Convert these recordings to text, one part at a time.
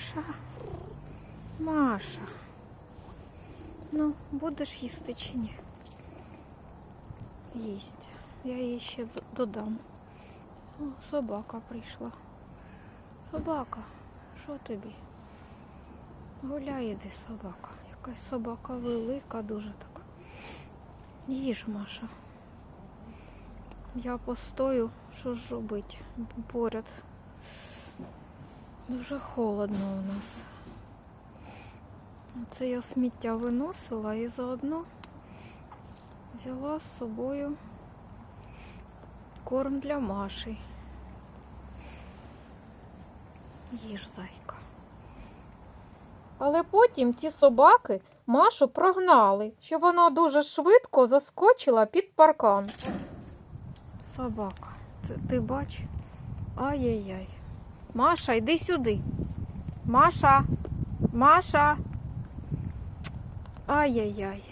Маша. Маша. Ну, будеш їсти чи ні? Їсть. Я їй ще додам. О, собака прийшла. Собака, що тобі? Гуляй іди, собака. Якась собака велика, дуже така. Їж, Маша. Я постою, що ж робити поряд. Дуже холодно у нас. Це я сміття виносила і заодно взяла з собою корм для Маші. Їж, зайка. Але потім ці собаки Машу прогнали, що вона дуже швидко заскочила під паркан. Собака, це ти бач? Ай-яй-яй. Маша, йди сюди. Маша, Маша. Ай-яй-яй.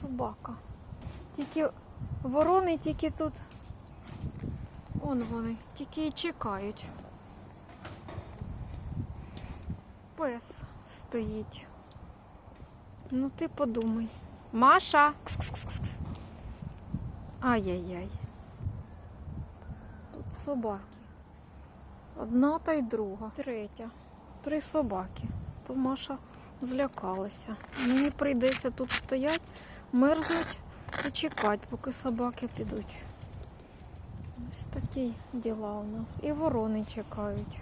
Собака. Тільки ворони тільки тут. Он вони, тільки і чекають. Пес стоїть. Ну ти подумай. Маша. Кс-кс-кс-кс. Ай-яй-яй. Тут собаки. Одна та й друга. Третя. Три собаки. То Маша злякалася. Мені прийдеться тут стояти, мерзнуть і чекати, поки собаки підуть. Ось такі діла у нас. І ворони чекають,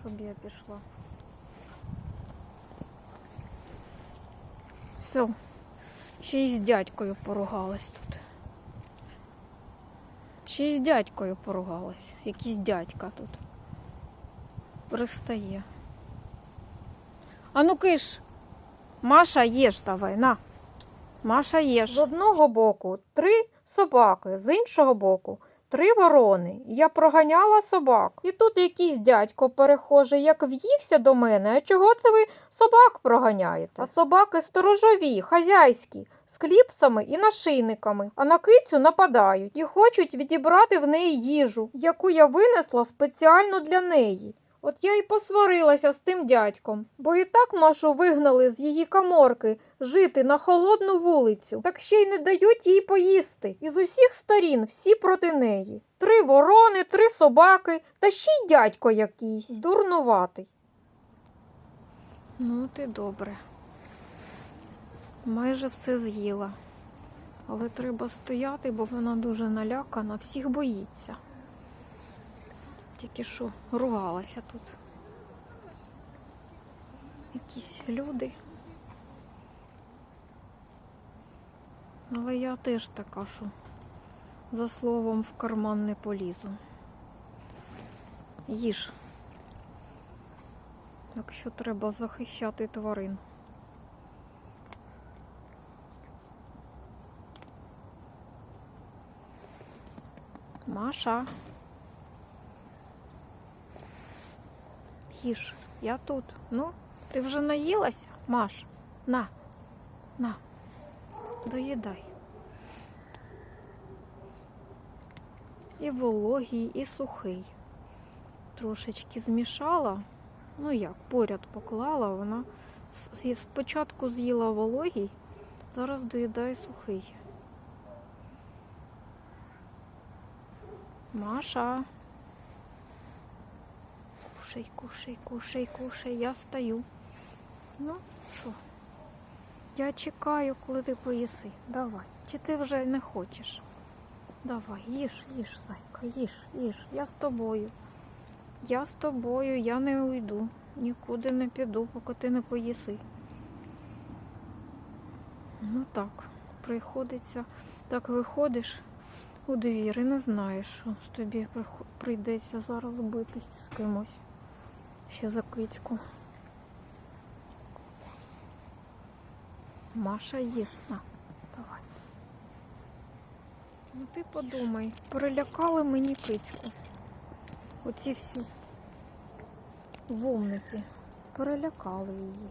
щоб я пішла. Все. Ще й з дядькою поругалась тут. Ще й з дядькою поругалась. Якийсь дядька тут. Пристає. А ну киш. Маша їж давай, на. Маша їж. З одного боку три собаки, з іншого боку три ворони. Я проганяла собак. І тут якийсь дядько перехожий, як в'ївся до мене. А чого це ви собак проганяєте? А собаки сторожові, хазяйські, з кліпсами і нашийниками, а на кицю нападають і хочуть відібрати в неї їжу, яку я винесла спеціально для неї. От я й посварилася з тим дядьком, бо і так Машу вигнали з її каморки жити на холодну вулицю, так ще й не дають їй поїсти. І з усіх сторін всі проти неї. Три ворони, три собаки, та ще й дядько якийсь, дурнуватий. Ну, ти добре. Майже все з'їла. Але треба стояти, бо вона дуже налякана, всіх боїться. Тільки що ругалася тут. Якісь люди. Але я теж така, що за словом в карман не полізу. Їж. Якщо треба захищати тварин. Маша. Їж, я тут. Ну, ти вже наїлася, Маш? На, на, доїдай. І вологий, і сухий. Трошечки змішала. Ну як, поряд поклала, вона спочатку з'їла вологий, зараз доїдає сухий. Маша. Кушай, кушай, кушай, кушай, я стою. Ну, що? Я чекаю, коли ти поїси. Давай. Чи ти вже не хочеш? Давай, їж, їж, зайка, їж, їж. Я з тобою. Я з тобою, я не уйду. Нікуди не піду, поки ти не поїси. Ну так, приходиться, так виходиш у двір і не знаєш, що тобі прийдеться зараз битись з кимось. Ще за кицьку. Маша їсна. Давай. Ну ти подумай, перелякали мені кицьку. Оці всі вовники перелякали її.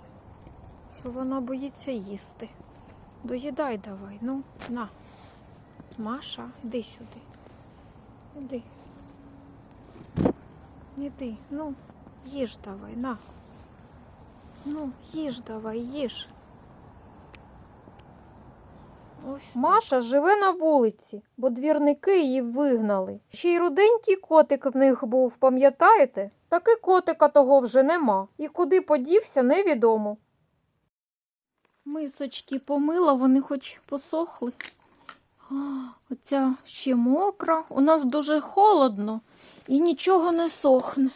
Що вона боїться їсти. Доїдай давай, ну, на. Маша, іди сюди. Іди. Іди, ну. Їж давай, на. Ну, їж давай, їж. Ось Маша живе на вулиці, бо двірники її вигнали. Ще й руденький котик в них був, пам'ятаєте? Таки котика того вже нема. І куди подівся, невідомо. Мисочки помила, вони хоч посохли. А, Оця ще мокра. У нас дуже холодно і нічого не сохне.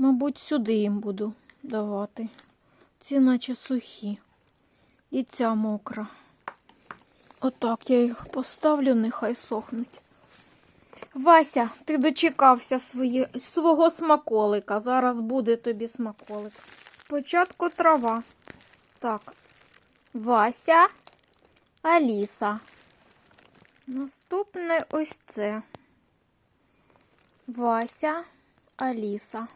Мабуть, сюди їм буду давати. Ці наче сухі. І ця мокра. Отак я їх поставлю, нехай сохнуть. Вася, ти дочекався свої, свого смаколика. Зараз буде тобі смаколик. Спочатку трава. Так. Вася, Аліса. Наступне ось це. Вася, Аліса.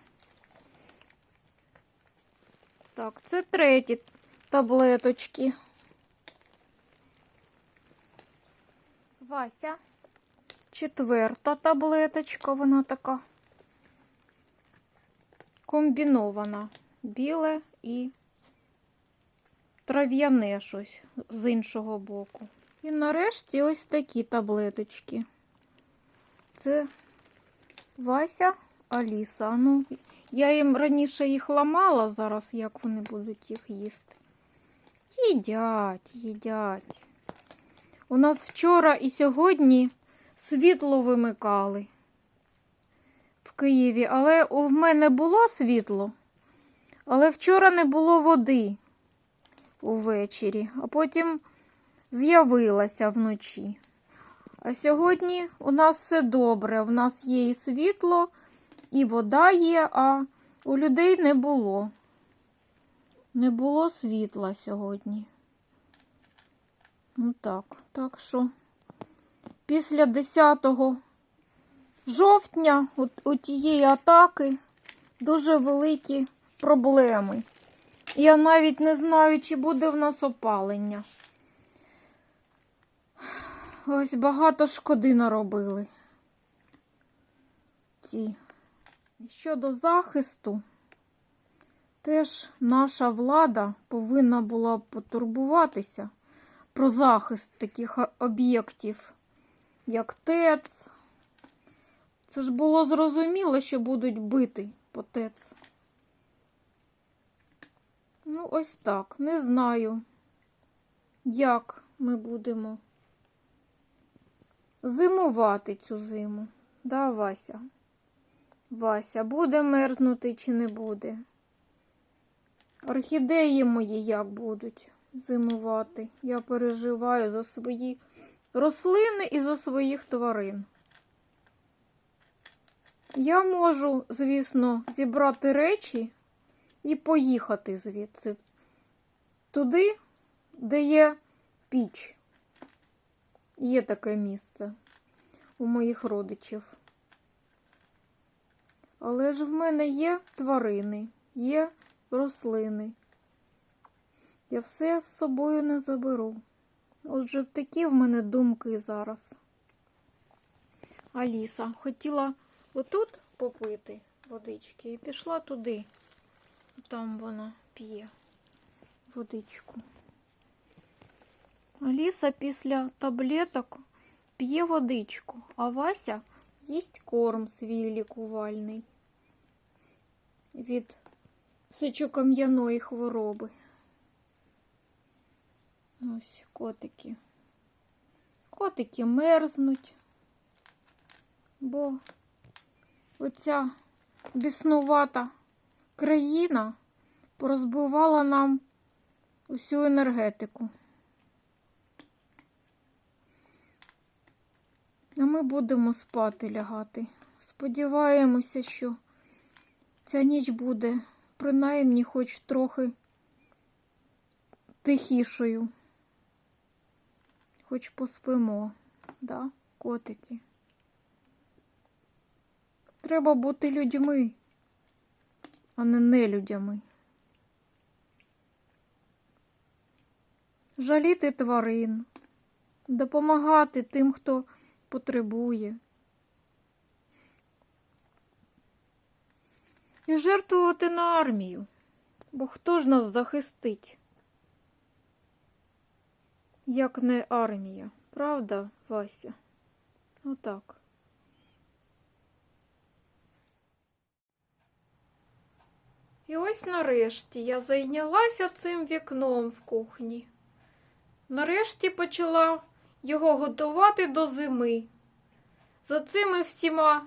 Так, це треті таблеточки. Вася. Четверта таблеточка, вона така комбінована. Біле і трав'яне щось з іншого боку. І нарешті ось такі таблеточки. Це Вася, Аліса. Ну, я їм раніше їх ламала, зараз як вони будуть їх їсти. Їдять, їдять. У нас вчора і сьогодні світло вимикали в Києві, але у- в мене було світло, але вчора не було води увечері, а потім з'явилася вночі. А сьогодні у нас все добре. У нас є і світло, і вода є, а у людей не було. Не було світла сьогодні. Ну так, так що після 10 жовтня у тієї атаки дуже великі проблеми. Я навіть не знаю, чи буде в нас опалення. Ось багато шкоди наробили. Ці. Щодо захисту, теж наша влада повинна була потурбуватися про захист таких об'єктів, як ТЕЦ. Це ж було зрозуміло, що будуть бити по ТЕЦ. Ну, ось так. Не знаю, як ми будемо зимувати цю зиму. Да, Вася? Вася, буде мерзнути чи не буде? Орхідеї мої як будуть зимувати? Я переживаю за свої рослини і за своїх тварин. Я можу, звісно, зібрати речі і поїхати звідси туди, де є піч. Є таке місце у моїх родичів. Але ж в мене є тварини, є рослини. Я все з собою не заберу. Отже, такі в мене думки зараз. Аліса хотіла отут попити водички і пішла туди. Там вона п'є водичку. Аліса після таблеток п'є водичку, а Вася їсть корм свій лікувальний від сечокам'яної хвороби. Ось котики. Котики мерзнуть, бо оця біснувата країна порозбивала нам усю енергетику. А ми будемо спати лягати. Сподіваємося, що ця ніч буде принаймні хоч трохи тихішою. Хоч поспимо, да, котики. Треба бути людьми, а не нелюдями. Жаліти тварин, допомагати тим, хто потребує. І жертвувати на армію. Бо хто ж нас захистить? Як не армія, правда, Вася? Отак. І ось нарешті я зайнялася цим вікном в кухні. Нарешті почала його готувати до зими. За цими всіма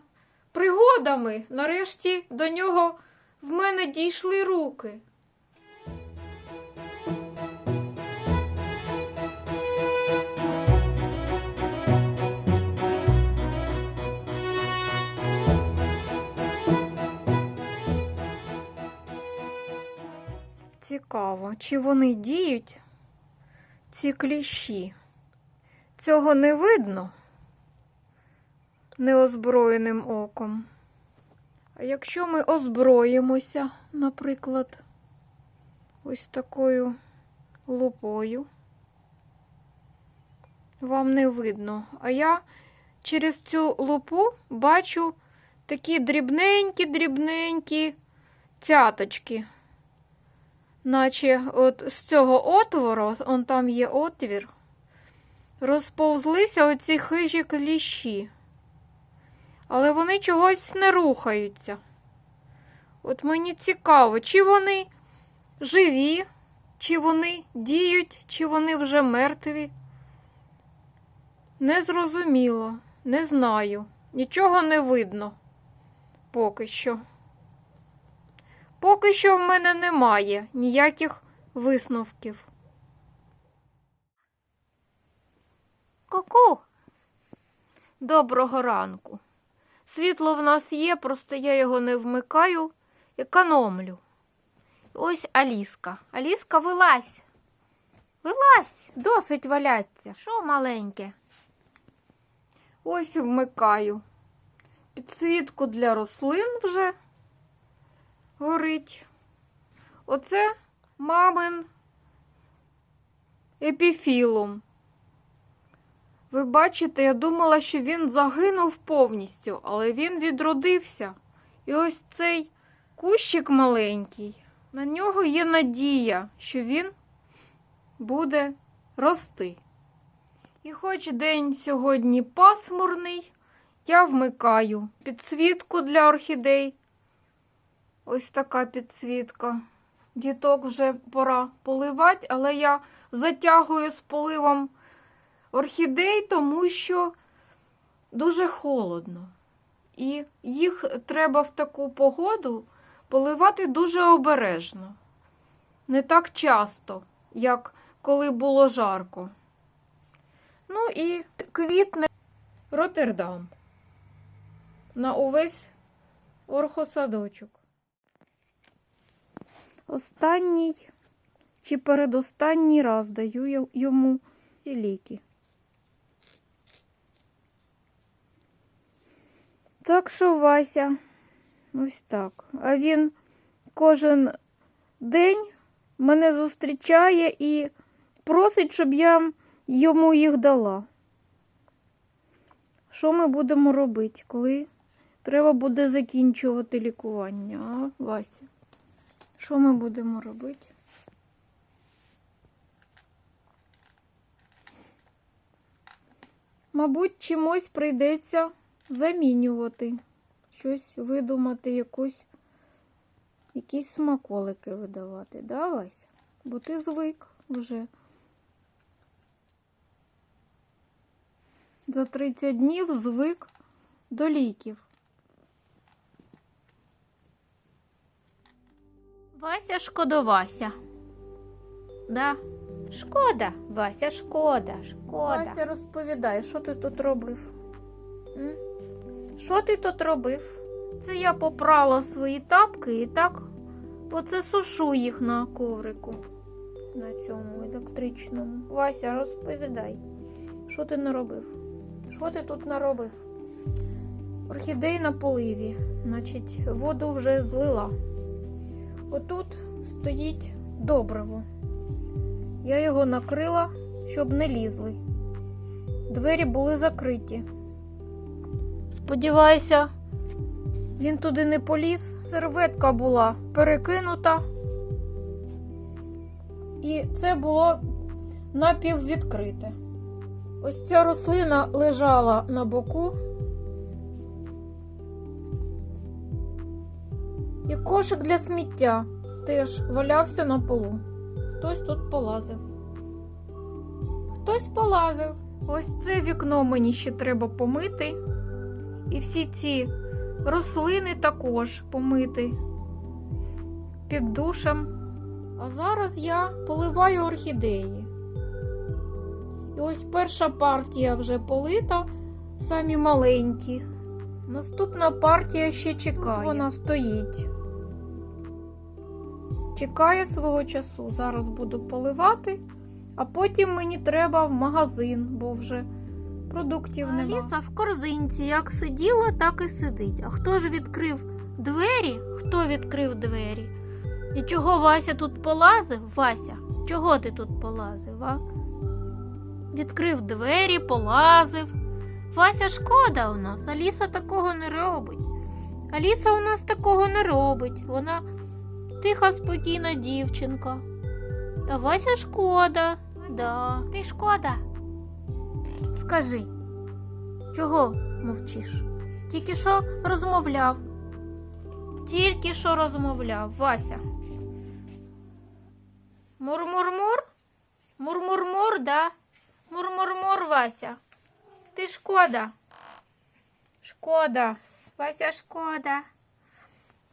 пригодами нарешті до нього в мене дійшли руки. Цікаво, чи вони діють, ці кліщі? Цього не видно неозброєним оком. А якщо ми озброїмося, наприклад, ось такою лупою, вам не видно. А я через цю лупу бачу такі дрібненькі-дрібненькі цяточки. Наче от з цього отвору, он там є отвір, розповзлися оці хижі кліщі. Але вони чогось не рухаються. От мені цікаво, чи вони живі, чи вони діють, чи вони вже мертві. Незрозуміло, не знаю. Нічого не видно поки що. Поки що в мене немає ніяких висновків. Ку-ку! Доброго ранку. Світло в нас є, просто я його не вмикаю, економлю. Ось Аліска. Аліска, вилазь. Вилазь, досить валяться. Що маленьке? Ось вмикаю. Підсвітку для рослин вже горить. Оце мамин епіфілум. Ви бачите, я думала, що він загинув повністю, але він відродився. І ось цей кущик маленький, на нього є надія, що він буде рости. І хоч день сьогодні пасмурний, я вмикаю підсвітку для орхідей. Ось така підсвітка. Діток вже пора поливати, але я затягую з поливом орхідей, тому що дуже холодно. І їх треба в таку погоду поливати дуже обережно. Не так часто, як коли було жарко. Ну і квітне Роттердам на увесь орхосадочок. Останній чи передостанній раз даю йому ці ліки. Так що Вася, ось так. А він кожен день мене зустрічає і просить, щоб я йому їх дала. Що ми будемо робити, коли треба буде закінчувати лікування, а, Вася? Що ми будемо робити? Мабуть, чимось прийдеться замінювати, щось видумати, якусь, якісь смаколики видавати, да, Вася? Бо ти звик вже. За 30 днів звик до ліків. Вася шкодовася. Да. Шкода, Вася, шкода, шкода. Вася, розповідай, що ти тут робив? М? Що ти тут робив? Це я попрала свої тапки і так оце сушу їх на коврику. На цьому електричному. Вася, розповідай, що ти наробив? Що ти тут наробив? Орхідей на поливі, значить, воду вже злила. Отут стоїть добриво. Я його накрила, щоб не лізли. Двері були закриті. Сподіваюся, він туди не поліз серветка була перекинута. І це було напіввідкрите. Ось ця рослина лежала на боку. І кошик для сміття теж валявся на полу. Хтось тут полазив. Хтось полазив. Ось це вікно мені ще треба помити. І всі ці рослини також помити під душем. А зараз я поливаю орхідеї. І ось перша партія вже полита, самі маленькі. Наступна партія ще чекає. Вона стоїть. Чекає свого часу. Зараз буду поливати, а потім мені треба в магазин, бо вже продуктів нема. Аліса в корзинці як сиділа, так і сидить. А хто ж відкрив двері? Хто відкрив двері? І чого Вася тут полазив? Вася, чого ти тут полазив? а? Відкрив двері, полазив. Вася шкода у нас, Аліса такого не робить. Аліса у нас такого не робить. Вона тиха, спокійна дівчинка. А Вася шкода. Да. Ти шкода. Скажи, чого мовчиш? Тільки що розмовляв. Тільки що розмовляв, Вася. Мур-мур-мур? Мур-мур-мур, да? Мур-мур-мур, Вася. Ти шкода. Шкода. Вася, шкода.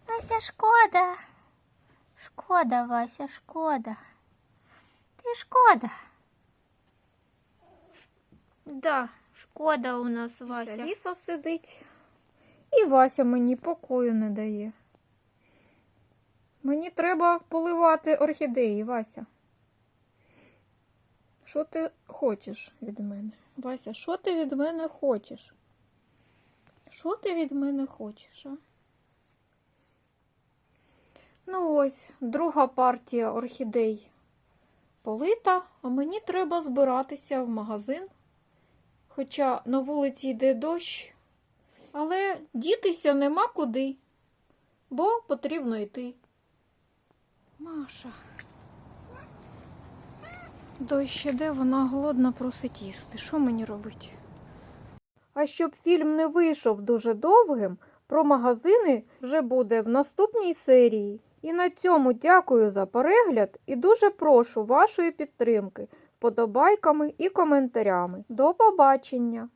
Вася, шкода. Шкода, Вася, шкода. Ти шкода. Да, шкода у нас Вася. Ліса сидить. І Вася мені покою не дає. Мені треба поливати орхідеї, Вася. Що ти хочеш від мене? Вася, що ти від мене хочеш? Що ти від мене хочеш, а? Ну ось, друга партія орхідей полита, а мені треба збиратися в магазин. Хоча на вулиці йде дощ, але дітися нема куди, бо потрібно йти. Маша. Дощ іде, вона голодна просить їсти. Що мені робити? А щоб фільм не вийшов дуже довгим, про магазини вже буде в наступній серії. І на цьому дякую за перегляд і дуже прошу вашої підтримки, подобайками і коментарями. До побачення!